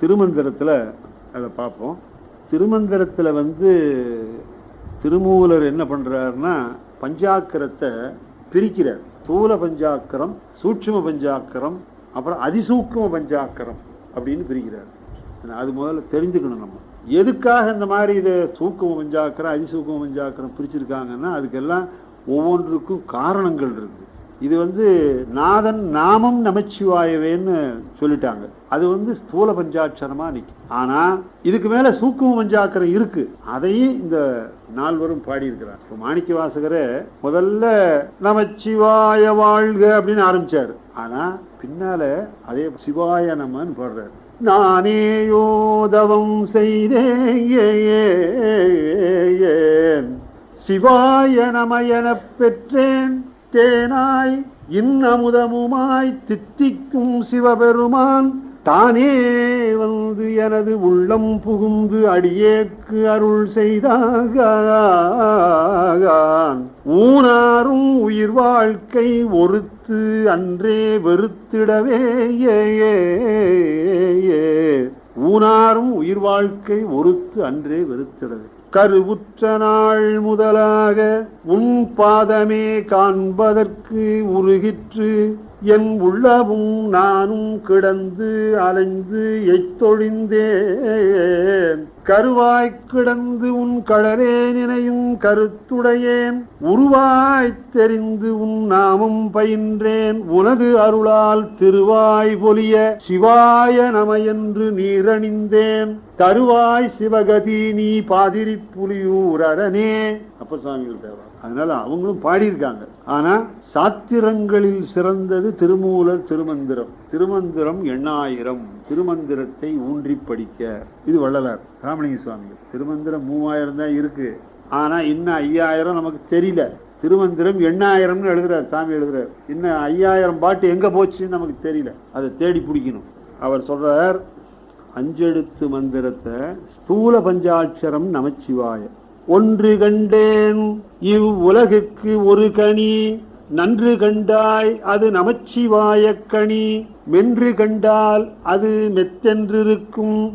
திருமந்திரத்தில் அதை பார்ப்போம். திருமந்திரத்தில் வந்து திருமூலர் என்ன பண்ணுறாருன்னா பஞ்சாக்கரத்தை பிரிக்கிறார். ஸ்தூல பஞ்சாக்கரம் சூட்சும பஞ்சாக்கரம் அப்புறம் அதிசூக்கும பஞ்சாக்கரம் அப்படின்னு பிரிக்கிறார். அது முதல்ல தெரிஞ்சுக்கணும் நம்ம. எதுக்காக இந்த மாதிரி இதை சூக்கும பஞ்சாக்கரம் அதிசூக்கும பஞ்சாக்கரம் பிரிச்சிருக்காங்கன்னா அதுக்கெல்லாம் ஒவ்வொன்றுக்கும் காரணங்கள் இருக்குது இது வந்து நாதன் நாமம் நமச்சிவாயவேன்னு சொல்லிட்டாங்க. அது வந்து ஸ்தூல பஞ்சாட்சரமா நிற்கும் ஆனா இதுக்கு மேல சூக்கும பஞ்சாக்கரம் இருக்கு. அதையும் இந்த நால்வரும் பாடியிருக்கிறார். இப்போ மாணிக்க வாசகரே முதல்ல நமச்சிவாய வாழ்க அப்படின்னு ஆரம்பிச்சார். ஆனா பின்னால அதே சிவாய நமன்னு நானே உதவம் செய்தேன். சிவாய நம எனப் பெற்றேன். தேனாய் இன்னமுதமுமாய் தித்திக்கும் சிவபெருமான் தானே வந்து எனது உள்ளம் புகுந்து அடியேக்கு அருள் செய்தான் ஊனாரும் உயிர் வாழ்க்கை ஒருத்து அன்றே வெறுத்திடவே ஏ. ஊனாரும் உயிர் வாழ்க்கை ஒருத்து அன்றே வெறுத்திடவே கருவுற்ற நாள் முதலாக உன் பாதமே காண்பதற்கு உருகிற்று என் உள்ளமும் நானும் கிடந்து அலைந்து எய்த்தொழிந்தேன். கருவாய்க் கிடந்து உன் கடலே நினையும் கருத்துடையேன். உருவாய்த் தெரிந்து உன் நாமம் பயின்றேன். உனது அருளால் திருவாய் பொலிய சிவாய நம என்று நீரணிந்தேன். தருவாய் சிவகதி நீ பாதிரி புலியூர் அரணே. அப்ப சுவாமிகள் தேவா. அதனால அவங்களும் பாடியிருக்காங்க. ஆனால் சாத்திரங்களில் சிறந்தது திருமூலர் திருமந்திரம். திருமந்திரம் எண்ணாயிரம். திருமந்திரத்தை ஊன்றி படிக்க. இது வள்ளலார் ராமலிங்க சுவாமிகள். திருமந்திரம் மூவாயிரம் தான் இருக்கு. ஆனால் இன்னும் ஐயாயிரம் நமக்கு தெரியல. திருமந்திரம் எண்ணாயிரம்னு எழுதுறார் சாமி எழுதுறார். இன்னும் ஐயாயிரம் பாட்டு எங்கே போச்சுன்னு நமக்கு தெரியல. அதை தேடி பிடிக்கணும். அவர் சொல்றார் அஞ்செழுத்து மந்திரத்தை ஸ்தூல பஞ்சாட்சரம் நமச்சிவாயம் ஒன்று கண்டேன். இவ் உலகுக்கு ஒரு கனி. நன்று கண்டாய் அது நமச்சிவாய கனி. மென்று கண்டால் அது மெத்தென்றிருக்கும்.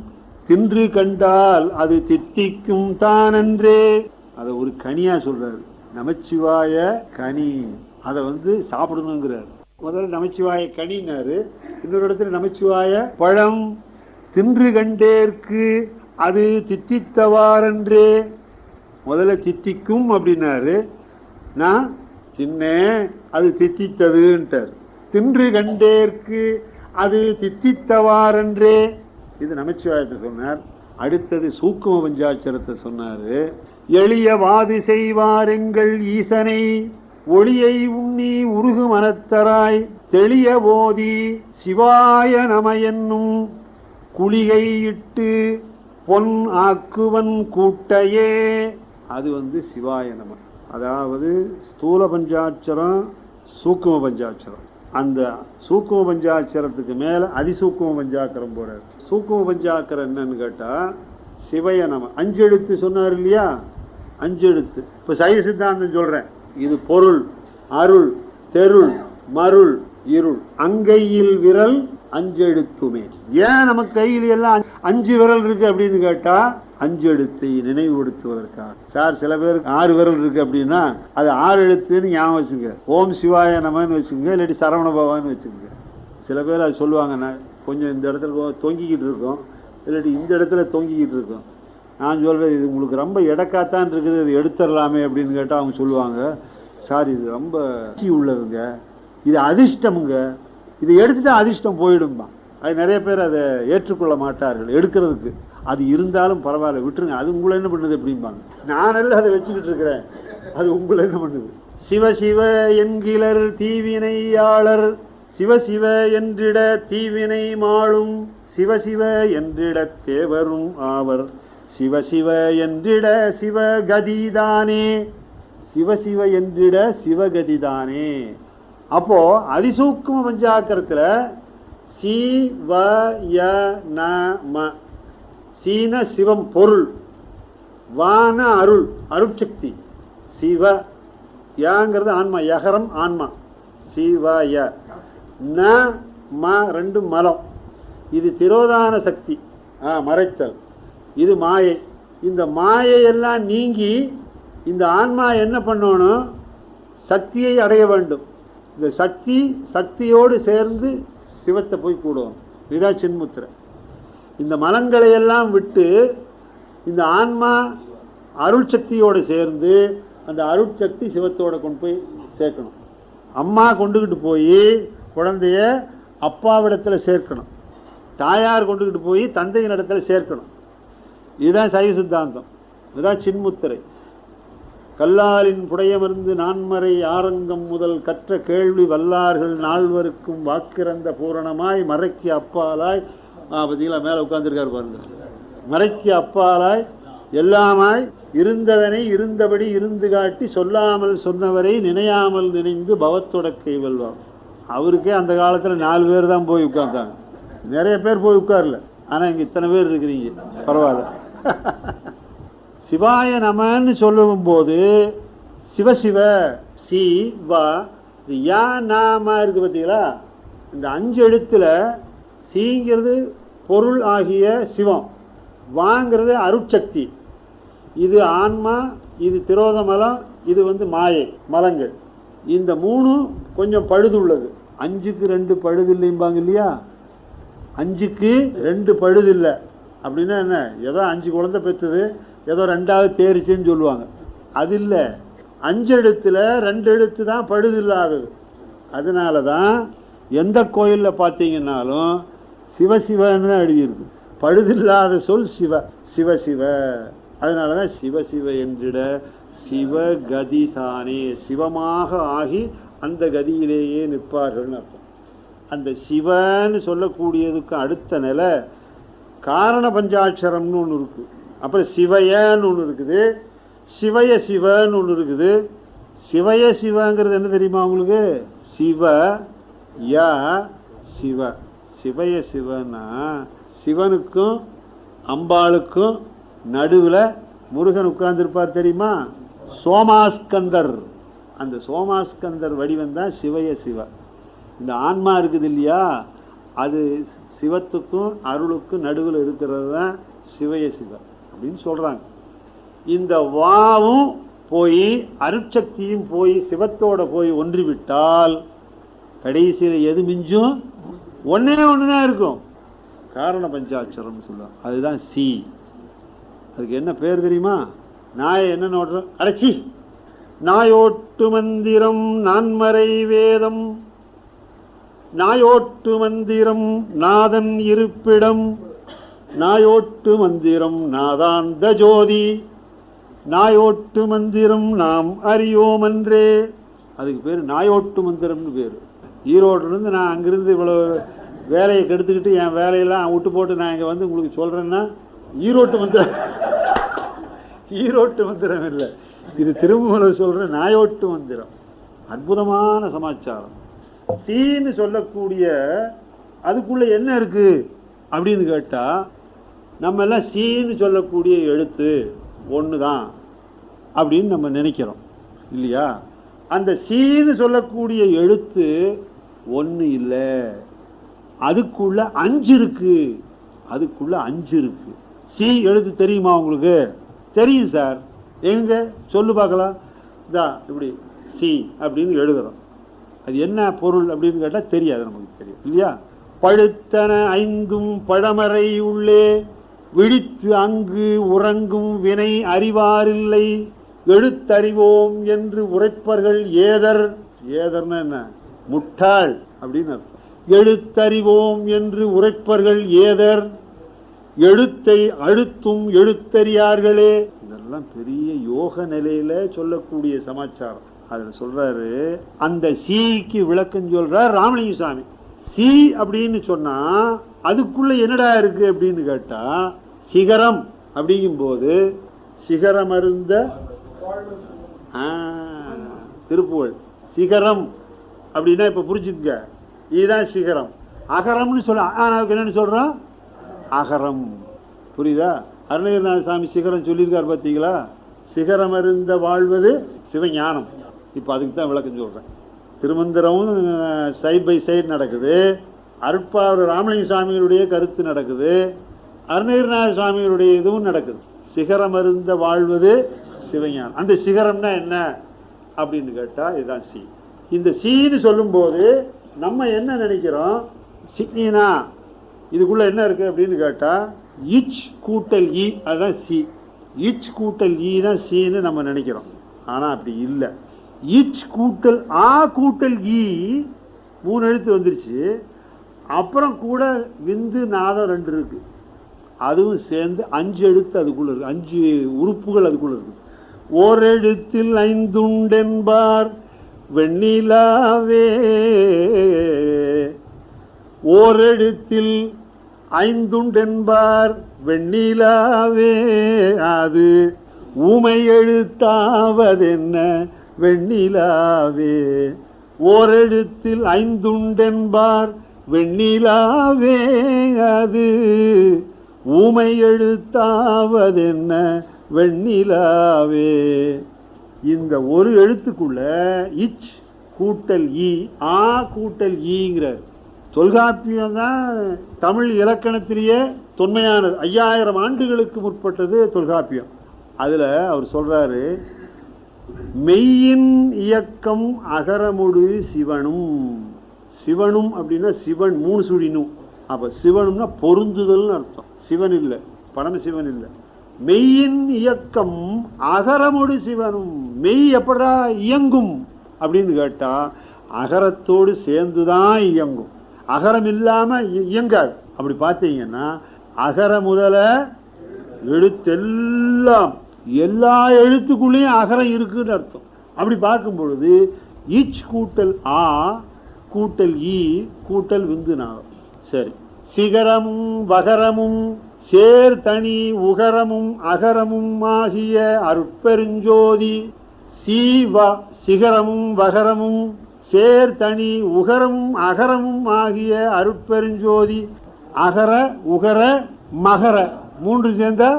தின்று கண்டால் அது தித்திக்கும் தானன்றே. அதை ஒரு கனியா சொல்றாரு. நமச்சிவாய கனி. அதை வந்து சாப்பிடணுங்கிறார். முதல்ல நமச்சிவாய கனின்னாரு. இன்னொரு இடத்துல நமச்சிவாய பழம். தின்று கண்டேற்கு அது தித்தித்தவாறன்றே. முதல்ல தித்திக்கும் அப்படின்னாரு. நான் தின்னேன் அது தித்தித்ததுன்ட்டார் தின்று கண்டேற்கு அது தித்தித்தவாறன்றே இது நமச்சிவாயத்தை சொன்னார். அடுத்தது சூக்கும பஞ்சாட்சரத்தை சொன்னார். எளிய வாதி செய்வார் எங்கள் ஈசனை ஒளியை உண்ணி உருகு மனத்தராய். தெளிய போதி சிவாய நம என்னும் குளிகை இட்டு பொன் ஆக்குவன் கூட்டையே. அது வந்து சிவாய நம. அதாவது ஸ்தூல பஞ்சாட்சரம் சூக்கும பஞ்சாட்சரம். அந்த சூக்கும பஞ்சாட்சரத்துக்கு மேலே அதிசூக்கும பஞ்சாக்கரம் போகிறார் சூக்கும பஞ்சாக்கரம் என்னன்னு கேட்டால் சிவய நம. அஞ்சு எழுத்து சொன்னார் இல்லையா? அஞ்சு எழுத்து. இப்போ சைவ சித்தாந்தம் சொல்கிறேன் இது பொருள் அருள் தெருள் மருள் இருள். அங்கையில் விரல் அஞ்செழுத்துமே. ஏன் நம்ம கையில் எல்லாம் அஞ்சு விரல் இருக்கு அப்படின்னு கேட்டால் அஞ்சு எழுத்தை நினைவுபடுத்துவதற்காக. சார் சில பேருக்கு ஆறு விரல் இருக்கு அப்படின்னா அது ஆறு எழுத்துன்னு ஞாபகம் வச்சுங்க. ஓம் சிவாய நமன்னு வச்சுக்கோங்க இல்லாட்டி சரவண பவான்னு வச்சுக்கோங்க சில பேர் அது சொல்லுவாங்க நான் கொஞ்சம் இந்த இடத்துல தொங்கிக்கிட்டு இருக்கோம். இல்லாட்டி இந்த இடத்துல தொங்கிக்கிட்டு இருக்கோம். நான் சொல்கிறேன் இது உங்களுக்கு ரொம்ப இடக்காத்தான் இருக்குது இது எடுத்துடலாமே அப்படின்னு கேட்டால் அவங்க சொல்லுவாங்க. சார் இது ரொம்ப சக்தி உள்ளதுங்க. இது அதிர்ஷ்டமுங்க. இதை எடுத்துட்டா அதிர்ஷ்டம் போயிடும்பா அது நிறைய பேர் அதை ஏற்றுக்கொள்ள மாட்டார்கள் எடுக்கிறதுக்கு. அது இருந்தாலும் பரவாயில்ல விட்டுருங்க. அது உங்களை என்ன பண்ணுது அப்படிம்பாங்க. நானல்ல அதை வச்சுக்கிட்டு இருக்கிறேன். அது உங்களை என்ன பண்ணுது? சிவ சிவ என்கிலர் தீவினையாளர் சிவ சிவ என்றிட தீவினை மாளும் சிவ சிவ என்றிட தேவரும் ஆவர். சிவ சிவ என்றிட சிவகதிதானே சிவ சிவ என்றிட சிவகதிதானே அப்போ அதிசூக்கும பஞ்சாக்கரத்தில் சி வ ய ந ம சீன சிவம் பொருள் வான அருள் அருட்சக்தி. சிவ யாங்கிறது ஆன்மா யகரம் ஆன்மா. சிவய. ந ம ரெண்டு மலம். இது திரோதான சக்தி ஆ மறைத்தல். இது மாயை. இந்த மாயையெல்லாம் நீங்கி இந்த ஆன்மா என்ன பண்ணணும்? சக்தியை அடைய வேண்டும். இந்த சக்தி சக்தியோடு சேர்ந்து சிவத்தை போய் கூடும் இதுதான் சின்முத்திரை. இந்த மலங்களை எல்லாம் விட்டு இந்த ஆன்மா அருள் சக்தியோடு சேர்ந்து அந்த அருட்சக்தி சிவத்தோட கொண்டு போய் சேர்க்கணும். அம்மா கொண்டுக்கிட்டு போய் குழந்தைய அப்பாவிடத்தில் சேர்க்கணும். தாயார் கொண்டுக்கிட்டு போய் தந்தையின் இடத்துல சேர்க்கணும். இதுதான் சைவ சித்தாந்தம். இதுதான் சின்முத்திரை. கல்லாலின் புடையமர்ந்து நான்மறை ஆரங்கம் முதல் கற்ற கேள்வி வல்லார்கள் நால்வருக்கும் வாக்கிறந்த பூரணமாய் மறைக்கு அப்பாலாய் பார்த்தீங்களா மேலே உட்காந்துருக்காரு பாருங்க. மறைக்கு அப்பாலாய் எல்லாமாய் இருந்ததனை இருந்தபடி இருந்து காட்டி சொல்லாமல் சொன்னவரை நினையாமல் நினைந்து பவத்தொடக்கை வெல்வார் அவருக்கே அந்த காலத்தில் நாலு பேர் தான் போய் உட்கார்ந்தாங்க. நிறைய பேர் போய் உட்கார்ல. ஆனால் இங்கே இத்தனை பேர் இருக்கிறீங்க. பரவாயில்ல. சிவாய நமன்னு சொல்லும் போது சிவசிவ சி வா இது யா நாமா இருக்கு பார்த்தீங்களா இந்த அஞ்சு எழுத்துல சீங்கிறது பொருள் ஆகிய சிவம். வாங்கிறது அருட்சக்தி. இது ஆன்மா இது திரோத மலம் இது வந்து மாயை மலங்கள். இந்த மூணும் கொஞ்சம் பழுதுள்ளது. அஞ்சுக்கு ரெண்டு பழுது இல்லைம்பாங்க இல்லையா? அஞ்சுக்கு ரெண்டு பழுது இல்லை. அப்படின்னா என்ன? ஏதோ அஞ்சு குழந்தை பெற்றது ஏதோ ரெண்டாவது தேரிச்சுன்னு சொல்லுவாங்க. அது இல்லை. அஞ்சு எழுத்தில் ரெண்டு எழுத்து தான் பழுது இல்லாதது. அதனால தான் எந்த கோயிலில் பார்த்தீங்கன்னாலும் சிவசிவன்னு தான் எழுதியிருக்கு. பழுதில்லாத சொல் சிவ சிவசிவ அதனால தான் சிவசிவ என்றிட சிவகதி தானே. சிவமாக ஆகி அந்த கதியிலேயே நிற்பார்கள்னு அர்த்தம். அந்த சிவன்னு சொல்லக்கூடியதுக்கு அடுத்த நிலை காரண பஞ்சாட்சரம்னு ஒன்று இருக்குது அப்புறம் சிவையன்னு ஒன்று இருக்குது. சிவய சிவன்னு ஒன்று இருக்குது. சிவய சிவங்கிறது என்ன தெரியுமா உங்களுக்கு? சிவ ய சிவ. சிவய சிவன்னா சிவனுக்கும் அம்பாளுக்கும் நடுவில் முருகன் உட்கார்ந்துருப்பார் தெரியுமா? சோமாஸ்கந்தர். அந்த சோமாஸ்கந்தர் வடிவம் தான் சிவய சிவ. இந்த ஆன்மா இருக்குது இல்லையா? அது சிவத்துக்கும் அருளுக்கும் நடுவில் இருக்கிறது தான் சிவய சிவ அப்படின்னு சொல்கிறாங்க இந்த வாவும் போய் அருட்சக்தியும் போய் சிவத்தோட போய் ஒன்றிவிட்டால் கடைசியில் எது மிஞ்சும்? ஒன்றே ஒன்று தான் இருக்கும். காரண பஞ்சாட்சரம்னு சொல்லுவாங்க. அதுதான் சி அதுக்கு என்ன பேர் தெரியுமா? நாயை என்ன நோட்டுறோம் அடைச்சி நாயோட்டு மந்திரம் நான்மறை வேதம். நாயோட்டு மந்திரம் நாதன் இருப்பிடம். நாயோட்டு மந்திரம் நாதாந்த ஜோதி. நாயோட்டு மந்திரம் நாம் அறியோமன்றே. அதுக்கு பேர் நாயோட்டு மந்திரம்னு பேர். ஈரோட்டிலேருந்து நான் அங்கேருந்து இவ்வளோ வேலையை கெடுத்துக்கிட்டு என் வேலையெல்லாம் விட்டு போட்டு நான் இங்கே வந்து உங்களுக்கு சொல்கிறேன்னா ஈரோட்டு மந்திரம் ஈரோட்டு மந்திரம் இல்லை. இது திருமலை சொல்கிற நாயோட்டு மந்திரம். அற்புதமான சமாச்சாரம். சீன்னு சொல்லக்கூடிய அதுக்குள்ளே என்ன இருக்குது அப்படின்னு கேட்டால் நம்ம எல்லாம் சீன்னு சொல்லக்கூடிய எழுத்து ஒன்று தான் அப்படின்னு நம்ம நினைக்கிறோம். இல்லையா? அந்த சீன்னு சொல்லக்கூடிய எழுத்து ஒன்று இல்லை. அதுக்குள்ள அஞ்சு இருக்கு. அதுக்குள்ள அஞ்சு இருக்கு. சி எழுத்து தெரியுமா உங்களுக்கு? தெரியும் சார். எங்க? சொல்லு பார்க்கலாம். இதா இப்படி சி அப்படின்னு எழுதுறோம். அது என்ன பொருள் அப்படின்னு கேட்டால் தெரியாது நமக்கு தெரியும் இல்லையா? பழுத்தன ஐந்தும் பழமறை உள்ளே விழித்து அங்கு உறங்கும் வினை அறிவாரில்லை. எழுத்தறிவோம் என்று உரைப்பர்கள் ஏதர். ஏதர்னா என்ன? முட்டாள் அப்படின்னு அர்த்தம். எழுத்தறிவோம் என்று உரைப்பர்கள் ஏதர் எழுத்தை அழுத்தும் எழுத்தறியார்களே. இதெல்லாம் பெரிய யோக நிலையில சொல்லக்கூடிய சமாச்சாரம். அதில் சொல்றாரு அந்த சீக்கு விளக்கம் சொல்றார் ராமலிங்க சாமி. சி அப்படின்னு சொன்னா அதுக்குள்ள என்னடா இருக்கு அப்படின்னு கேட்டா சிகரம் அப்படிங்கும்போது சிகரம் அருந்த திருப்புகழ். சிகரம் அப்படின்னா இப்போ புரிஞ்சுக்கங்க. இதுதான் சிகரம். அகரம்னு சொல்ல ஆனாவுக்கு என்னன்னு சொல்கிறோம் அகரம். புரியுதா? அருணகிரிநாத சாமி சிகரம் சொல்லியிருக்கார் பார்த்தீங்களா சிகரம் அறிந்த வாழ்வது சிவஞானம். இப்போ அதுக்கு தான் விளக்கம் சொல்கிறேன் திருமந்திரமும் சைட் பை சைடு நடக்குது. அருட்பாவர் ராமலிங்க சாமிகளுடைய கருத்து நடக்குது. அருணகிரிநாத சுவாமிகளுடைய இதுவும் நடக்குது. சிகரம் அருந்த வாழ்வது சிவஞானம். அந்த சிகரம்னா என்ன? அப்படின்னு கேட்டால் இதுதான் சி. இந்த சீன்னு சொல்லும்போது நம்ம என்ன நினைக்கிறோம்? சிக்னா இதுக்குள்ளே என்ன இருக்குது அப்படின்னு கேட்டால் இச் கூட்டல் இ அதுதான் சி. இச் கூட்டல் இ தான் சீன்னு நம்ம நினைக்கிறோம். ஆனால் அப்படி இல்லை. இச் கூட்டல் ஆ கூட்டல் இ மூணு எழுத்து வந்துருச்சு. அப்புறம் கூட விந்து நாதம் ரெண்டு இருக்குது அதுவும் சேர்ந்து அஞ்சு எழுத்து அதுக்குள்ளே இருக்குது அஞ்சு உறுப்புகள் அதுக்குள்ளே இருக்குது ஓரெழுத்தில் ஐந்துண்டென்பார் வெண்ணிலாவே. ஓரெழுத்தில் ஐந்துண்டென்பார் வெண்ணிலாவே. அது ஊமை எழுத்தாவதென்ன வெண்ணிலாவே. ஓரெழுத்தில் ஐந்துண்டென்பார் வெண்ணிலாவே. அது ஊமை எழுத்தாவதென்ன வெண்ணிலாவே. இந்த ஒரு எழுத்துக்குள்ள இச் கூட்டல் இ ஆ கூட்டல் ஈங்கிறார். தொல்காப்பியம் தான் தமிழ் இலக்கணத்திலேயே தொன்மையானது. ஐயாயிரம் ஆண்டுகளுக்கு முற்பட்டது தொல்காப்பியம். அதில் அவர் சொல்கிறாரு மெய்யின் இயக்கம் அகரமுடு சிவனும். சிவனும் அப்படின்னா சிவன் மூணு சுழினும். அப்போ சிவனும்னா பொருந்துதல்னு அர்த்தம். சிவன் இல்லை பரமசிவன் இல்லை. மெய்யின் இயக்கம் அகரமுடு சிவனும் மெய் எப்படா இயங்கும் அப்படின்னு கேட்டால் அகரத்தோடு சேர்ந்துதான் இயங்கும். அகரம் இல்லாமல் இ- இயங்காது. அப்படி பார்த்தீங்கன்னா அகர முதல எழுத்தெல்லாம் எல்லா எழுத்துக்குள்ளேயும் அகரம் இருக்குன்னு அர்த்தம். அப்படி பார்க்கும் பொழுது இச் கூட்டல் ஆ கூட்டல் ஈ கூட்டல் விந்து நாகம் சரி. சிகரமும் வகரமும் சேர்தனி உகரமும் அகரமும் ஆகிய அருட்பெருஞ்சோதி சீவ சிகரமும் வகரமும் சேர்தனி உகரமும் அகரமும் ஆகிய அருட்பெருஞ்சோதி அகர உகர மகர மூன்று சேர்ந்தா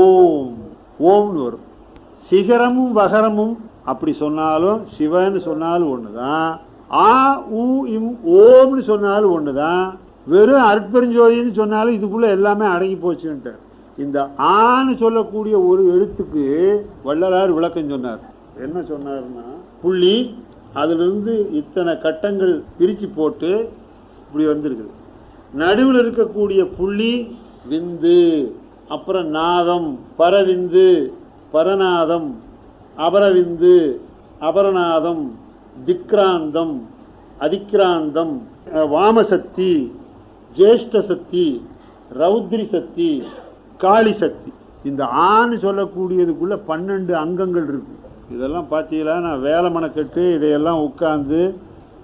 ஓம் ஓம்னு வரும். சிகரமும் வகரமும் அப்படி சொன்னாலும் சிவன்னு சொன்னாலும் ஒண்ணுதான். ஆ உ இம் ஓம்னு சொன்னாலும் ஒண்ணுதான். வெறும் அற்பெருஞ்சோதின்னு சொன்னாலும் இதுக்குள்ளே எல்லாமே அடங்கி போச்சுன்ட்டு. இந்த ஆன்னு சொல்லக்கூடிய ஒரு எழுத்துக்கு வள்ளலார் விளக்கம் சொன்னார். என்ன சொன்னார்னா புள்ளி அதிலிருந்து இத்தனை கட்டங்கள் பிரித்து போட்டு இப்படி வந்திருக்குது. நடுவில் இருக்கக்கூடிய புள்ளி விந்து அப்புறம் நாதம் பரவிந்து பரநாதம் அபரவிந்து அபரநாதம் திக்ராந்தம் அதிக்ராந்தம் வாமசக்தி ஜேஷ்ட சக்தி ரௌத்ரி சக்தி காளி சக்தி. இந்த ஆண் சொல்லக்கூடியதுக்குள்ள பன்னெண்டு அங்கங்கள் இருக்கு. இதெல்லாம் பார்த்தீங்களா நான் வேலை மனக்கட்டு இதையெல்லாம் உட்காந்து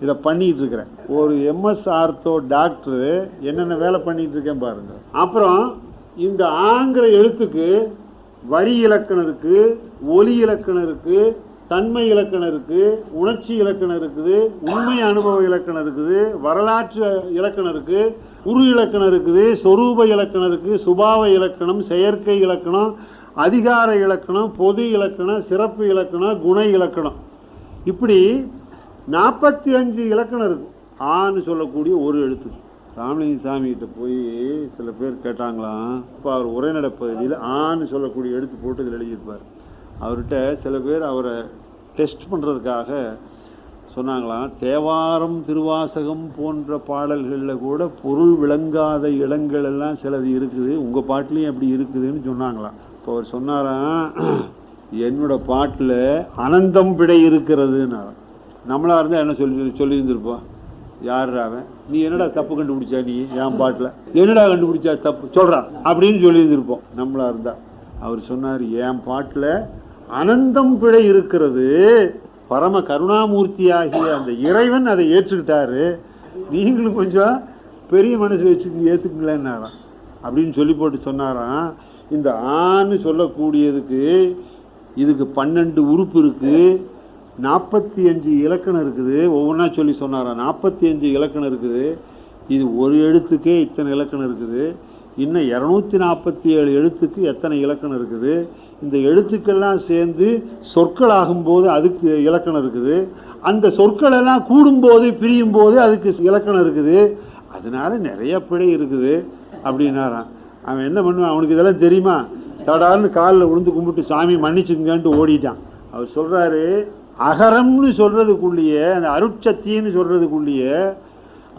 இதை பண்ணிகிட்டு இருக்கிறேன் ஒரு எம்எஸ் ஆர்த்தோ டாக்டர் என்னென்ன வேலை பண்ணிகிட்டு இருக்கேன் பாருங்கள் அப்புறம் இந்த ஆங்கிற எழுத்துக்கு வரி இலக்கணம் இருக்குது ஒலி இலக்கணம் இருக்குது தன்மை இலக்கணம் இருக்கு உணர்ச்சி இலக்கணம் இருக்குது உண்மை அனுபவ இலக்கணம் இருக்குது வரலாற்று இலக்கணம் இருக்கு உரு இலக்கணம் இருக்குது சொரூப இலக்கணம் இருக்கு சுபாவ இலக்கணம் செயற்கை இலக்கணம் அதிகார இலக்கணம் பொது இலக்கணம் சிறப்பு இலக்கணம் குண இலக்கணம். இப்படி நாற்பத்தி அஞ்சு இலக்கணம் இருக்கு. ஆன்னு சொல்லக்கூடிய ஒரு எழுத்து. ராமலிங்க சாமி கிட்ட போய் சில பேர் கேட்டாங்களாம். இப்போ அவர் உரைநடை பகுதியில் ஆன்னு சொல்லக்கூடிய எழுத்து போட்டு இதில் எழுதியிருப்பார். அவர்கிட்ட சில பேர் அவரை டெஸ்ட் பண்ணுறதுக்காக சொன்னாங்களாம். தேவாரம் திருவாசகம் போன்ற பாடல்களில் கூட பொருள் விளங்காத இடங்கள் எல்லாம் சிலது இருக்குது. உங்கள் பாட்டுலேயும் அப்படி இருக்குதுன்னு சொன்னாங்களாம். இப்போ அவர் சொன்னாராம் என்னோட பாட்டில் அனந்தம் பிழை இருக்கிறதுன்னாராம். நம்மளாக இருந்தால் என்ன சொல்லி சொல்லியிருந்திருப்போம். யார் அவன்? நீ என்னடா தப்பு கண்டுபிடிச்சா நீ என் பாட்டில்? என்னடா கண்டுபிடிச்சா தப்பு? சொல்கிறான் அப்படின்னு சொல்லியிருந்திருப்போம். நம்மளாக இருந்தால் அவர் சொன்னார் என் பாட்டில் அனந்தம் பிழை இருக்கிறது. பரம கருணாமூர்த்தி ஆகிய அந்த இறைவன் அதை ஏற்றுக்கிட்டாரு. நீங்களும் கொஞ்சம் பெரிய மனசு வச்சு ஏற்றுக்குங்களேன்னாராம் அப்படின்னு சொல்லி போட்டு சொன்னாராம். இந்த ஆண் சொல்லக்கூடியதுக்கு இதுக்கு பன்னெண்டு உறுப்பு இருக்குது நாற்பத்தி அஞ்சு இலக்கணம் இருக்குது. ஒவ்வொன்றா சொல்லி சொன்னாராம். நாற்பத்தி அஞ்சு இலக்கணம் இருக்குது. இது ஒரு எழுத்துக்கே இத்தனை இலக்கணம் இருக்குது. இன்னும் இரநூத்தி நாற்பத்தி ஏழு எழுத்துக்கு எத்தனை இலக்கணம் இருக்குது? இந்த எழுத்துக்கள்லாம் சேர்ந்து சொற்கள் ஆகும்போது அதுக்கு இலக்கணம் இருக்குது. அந்த சொற்கள் எல்லாம் கூடும்போது பிரியும் போது அதுக்கு இலக்கணம் இருக்குது. அதனால நிறைய பிழை இருக்குது அப்படின்னாராம். அவன் என்ன பண்ணுவான்? அவனுக்கு இதெல்லாம் தெரியுமா? தடார்னு காலில் விழுந்து கும்பிட்டு சாமி மன்னிச்சுங்கன்ட்டு ஓடிட்டான். அவர் சொல்கிறாரு அகரம்னு சொல்கிறதுக்குள்ளேயே அந்த அருட்சத்தின்னு சொல்கிறதுக்குள்ளேயே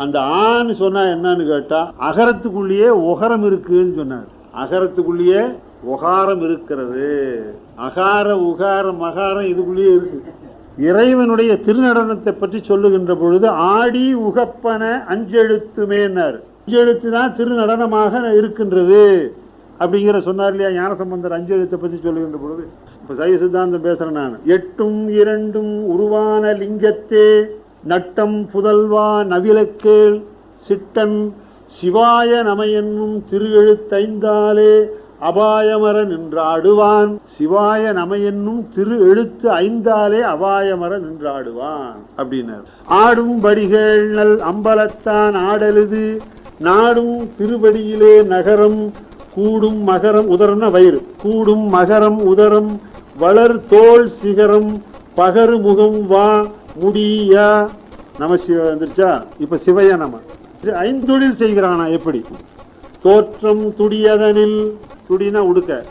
அந்த ஆன்னு சொன்னால் என்னன்னு கேட்டால் அகரத்துக்குள்ளேயே உகரம் இருக்குன்னு சொன்னார். அகரத்துக்குள்ளேயே உகாரம் இருக்கிறது. அகார உகாரம் மகாரம் இதுக்குள்ளேயே இருக்கு. இறைவனுடைய திருநடனத்தை பற்றி சொல்லுகின்ற பொழுது ஆடி உகப்பன அஞ்செழுத்துமேன்னார் அஞ்செழுத்து தான் திருநடனமாக இருக்கின்றது. அப்படிங்கிற சொன்னார் இல்லையா ஞானசம்பந்தர் அஞ்செழுத்தை பற்றி சொல்லுகின்ற பொழுது. இப்போ சைவ சித்தாந்தம் பேசுகிறேன் நான். எட்டும் இரண்டும் உருவான லிங்கத்தே நட்டம் புதல்வா நவிலக்கேள். சிட்டன் சிவாய நமையென்னும் திருவெழுத்தைந்தாலே அபாயமர நின்றாடுவான். சிவாய நம என்னும் திரு எழுத்து ஐந்தாலே அபாயமர நின்றாடுவான் அப்படின்னார். ஆடும் படிகள் நல் அம்பலத்தான் ஆடலுது. நாடும் திருவடியிலே நகரம் கூடும் மகரம் உதரம்னா வயிறு. கூடும் மகரம் உதரம் வளர் தோல் சிகரம் பகரு முகம் வா முடியா. நம சிவ வந்துருச்சா? இப்ப சிவய நம. ஐந்தொழில் செய்கிறானா எப்படி? தோற்றம் துடியதனில் துடினா உடுக்க.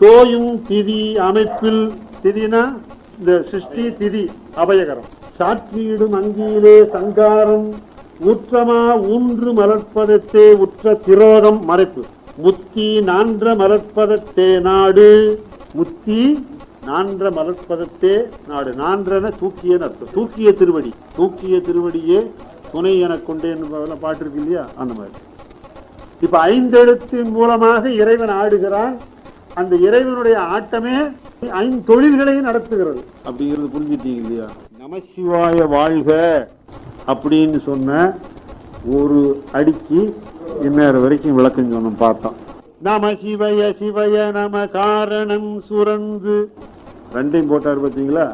தோயும் திதி அமைப்பில் திதினா இந்த சிருஷ்டி திதி அபயகரம். சாற்றியிடும் அங்கியிலே சங்காரம் ஊற்றமா ஊன்று மலர்ப்பதத்தே உற்ற திரோதம் மறைப்பு. முத்தி நான்ற மலர்ப்பதத்தே நாடு முத்தி நான்ற மலர்ப்பதத்தே நாடு. நான்றன தூக்கிய அர்த்தம். தூக்கிய திருவடி. தூக்கிய திருவடியே துணை எனக் கொண்டேன் பாட்டு இருக்கு இல்லையா? அந்த மாதிரி. இப்ப ஐந்தெழுத்தின் மூலமாக இறைவன் ஆடுகிறான். அந்த இறைவனுடைய ஆட்டமே ஐந்தொழில்களையும் நடத்துகிறது. அப்படிங்கிறது புரிஞ்சுட்டீங்க இல்லையா? நமசிவாய வாழ்க அப்படின்னு சொன்ன ஒரு அடிக்கு இந்நேரம் வரைக்கும் விளக்கம் சொன்னோம் பார்த்தோம் நம சிவய சிவய நம காரணம் சுரந்து. ரெண்டையும் போட்டார் பார்த்தீங்களா?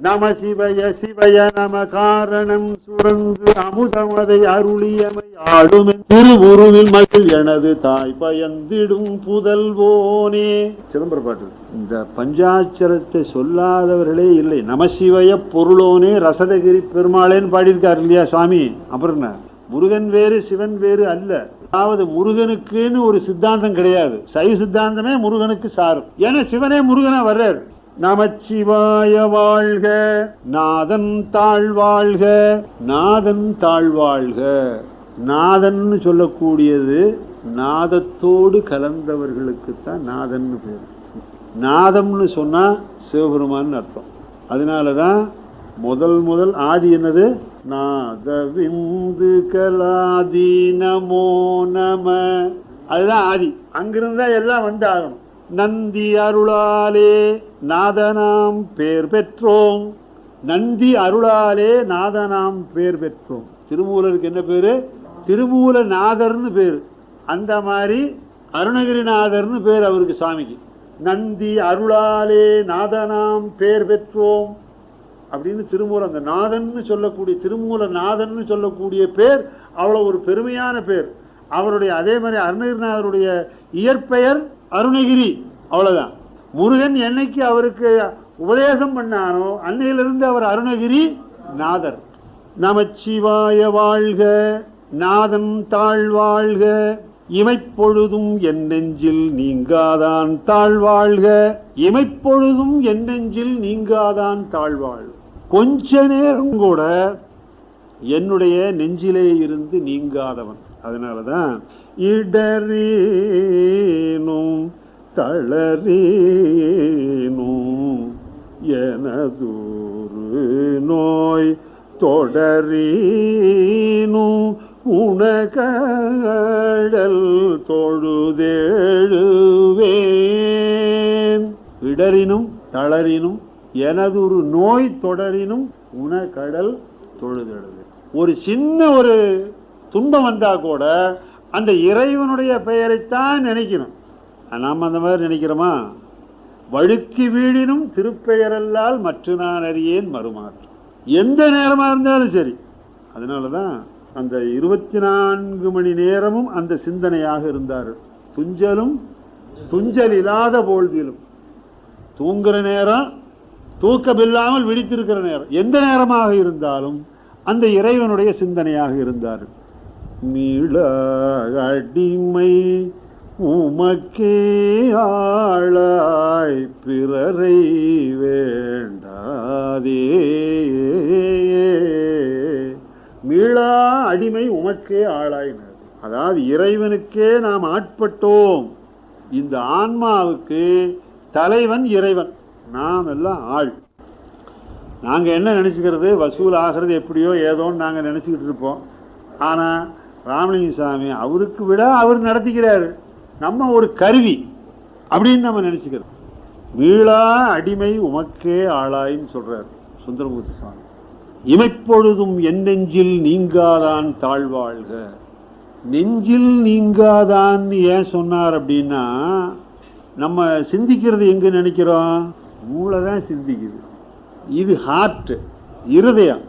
நம சிவய சிவய நம காரணம் சுரந்து அமுதமதை அருளியமை ஆடும் திருவுருவில் மகிழ் எனது தாய் பயந்திடும் புதல்வோனே. சிதம்பர பாட்டு. இந்த பஞ்சாட்சரத்தை சொல்லாதவர்களே இல்லை. நமசிவய பொருளோனே ரசதகிரி பெருமாளேன்னு பாடியிருக்காரு இல்லையா சுவாமி? அப்புறம் முருகன் வேறு சிவன் வேறு அல்ல. அதாவது முருகனுக்குன்னு ஒரு சித்தாந்தம் கிடையாது. சைவ சித்தாந்தமே முருகனுக்கு சாரும். ஏன்னா சிவனே முருகனா வர்றாரு. நமச்சிவாய வாழ்க. நாதன் தாழ்வாழ்க. நாதன் தாழ்வாழ்க. நாதன் சொல்லக்கூடியது நாதத்தோடு கலந்தவர்களுக்கு தான் நாதன்னு பேர். நாதம்னு சொன்னா சிவபெருமான்னு அர்த்தம். அதனாலதான் முதல் முதல் ஆதி என்னது? நாத விந்து கலாதி நமோ நம. அதுதான் ஆதி. அங்கிருந்தா எல்லாம் வந்து ஆகணும். நந்தி அருளாலே நாதனாம் பேர் பெற்றோம். நந்தி அருளாலே நாதனாம் பேர் பெற்றோம். திருமூலருக்கு என்ன பேர்? திருமூல நாதர்னு பேர். அந்த மாதிரி அருணகிரிநாதர்னு பேர் அவருக்கு சாமிக்கு. நந்தி அருளாலே நாதனாம் பேர் பெற்றோம். அப்படின்னு திருமூல அந்த நாதன்னு சொல்லக்கூடிய திருமூல நாதன்னு சொல்லக்கூடிய பேர் அவ்வளோ ஒரு பெருமையான பேர். அவருடைய அதே மாதிரி அருணகிரிநாதருடைய இயற்பெயர் அருணகிரி அவ்வளவுதான். முருகன் என்னைக்கு அவருக்கு உபதேசம் பண்ணானோ அன்னையிலிருந்து அவர் அருணகிரி நாதர். நமச்சிவாய வாழ்க நாதம் தாழ்வாழ்க இமைப்பொழுதும் என் நெஞ்சில் நீங்காதான் தாழ்வாழ்க இமைப்பொழுதும் என் நெஞ்சில் நீங்காதான் தாழ்வாழ்க கொஞ்ச நேரம் கூட என்னுடைய நெஞ்சிலே இருந்து நீங்காதவன். அதனாலதான் இடரேனும் தளரேனும் எனதூரு நோய் தொடரேனும் உணகடல் தொழுதேழுவேன். இடரினும் தளரினும் எனதொரு நோய் தொடரினும் உணகடல் தொழுதெழுவேன். ஒரு சின்ன ஒரு துன்பம் வந்தால் கூட அந்த இறைவனுடைய பெயரைத்தான் நினைக்கணும். நாம் அந்த மாதிரி நினைக்கிறோமா? வழுக்கி வீடினும் திருப்பெயரல்லால் மற்ற நான் அறியேன் மறுமாறு. எந்த நேரமாக இருந்தாலும் சரி. அதனால தான் அந்த இருபத்தி நான்கு மணி நேரமும் அந்த சிந்தனையாக இருந்தார் துஞ்சலும் துஞ்சல் இல்லாத போழ்திலும். தூங்குற நேரம் தூக்கமில்லாமல் விழித்திருக்கிற நேரம். எந்த நேரமாக இருந்தாலும் அந்த இறைவனுடைய சிந்தனையாக இருந்தார் மீள அடிமை உமக்கே ஆளாய் பிறரை வேண்டாதே. மீளா அடிமை உமக்கே ஆளாயினர் அதாவது இறைவனுக்கே நாம் ஆட்பட்டோம். இந்த ஆன்மாவுக்கு தலைவன் இறைவன். நாம் எல்லாம் ஆள். நாங்கள் என்ன நினச்சிக்கிறது? வசூல் ஆகிறது எப்படியோ ஏதோன்னு நாங்கள் நினச்சிக்கிட்டு இருப்போம். ஆனால் ராமலிங்க சாமி அவருக்கு விட அவர் நடத்திக்கிறாரு. நம்ம ஒரு கருவி அப்படின்னு நம்ம நினச்சிக்கிறோம். மீளா அடிமை உமக்கே ஆளாயின்னு சொல்கிறார் சுந்தரமூர்த்தி சுவாமி. இமைப்பொழுதும் என் நெஞ்சில் நீங்காதான் தாழ்வாழ்க. நெஞ்சில் நீங்காதான்னு ஏன் சொன்னார் அப்படின்னா நம்ம சிந்திக்கிறது எங்கே நினைக்கிறோம்? மூளை தான் சிந்திக்குது. இது ஹார்ட் இருதயம்.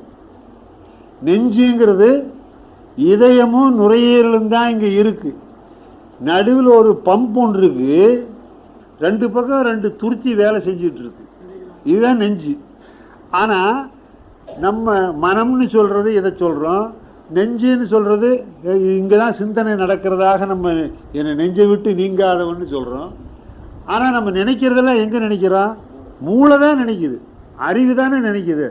நெஞ்சுங்கிறது இதயமும் நுரையீரலும் தான் இங்கே இருக்குது நடுவில் ஒரு பம்ப் ஒன்று இருக்குது ரெண்டு பக்கம் ரெண்டு துருத்தி வேலை செஞ்சிட்ருக்கு இதுதான் நெஞ்சு. ஆனால் நம்ம மனம்னு சொல்கிறது இதை சொல்கிறோம் நெஞ்சுன்னு சொல்கிறது இங்கே தான் சிந்தனை நடக்கிறதாக நம்ம என்னை நெஞ்சை விட்டு நீங்காதவன்னு சொல்கிறோம் ஆனால் நம்ம நினைக்கிறதெல்லாம் எங்கே நினைக்கிறோம்? மூளை தான் நினைக்குது. அறிவு தானே நினைக்குது.